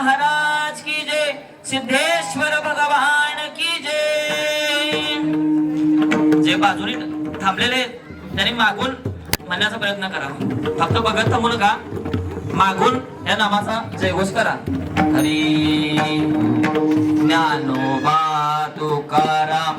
महाराज की जय सिद्धेश्वर भगवान की जय. जे बाजूनी थांबलेले त्यांनी मागून म्हणण्याचा प्रयत्न करा. फक्त बघत थांबू नका. मागून या नामाचा जयघोष करा. हरी ज्ञानोबा तुकाराम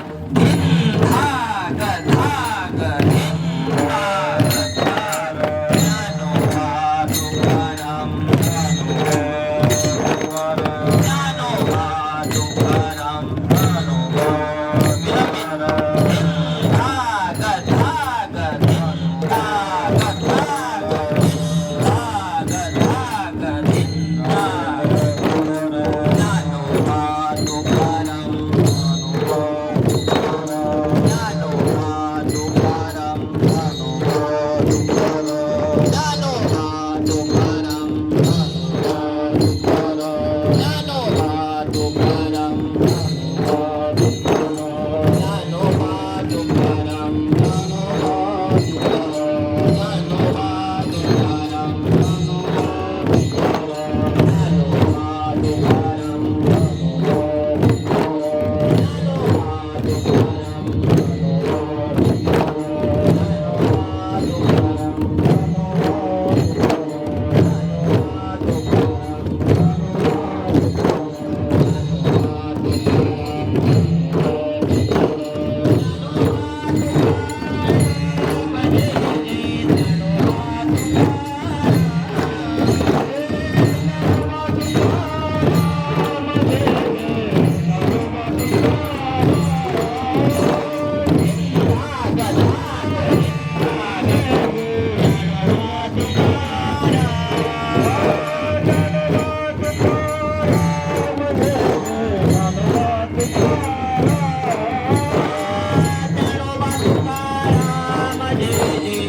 Hare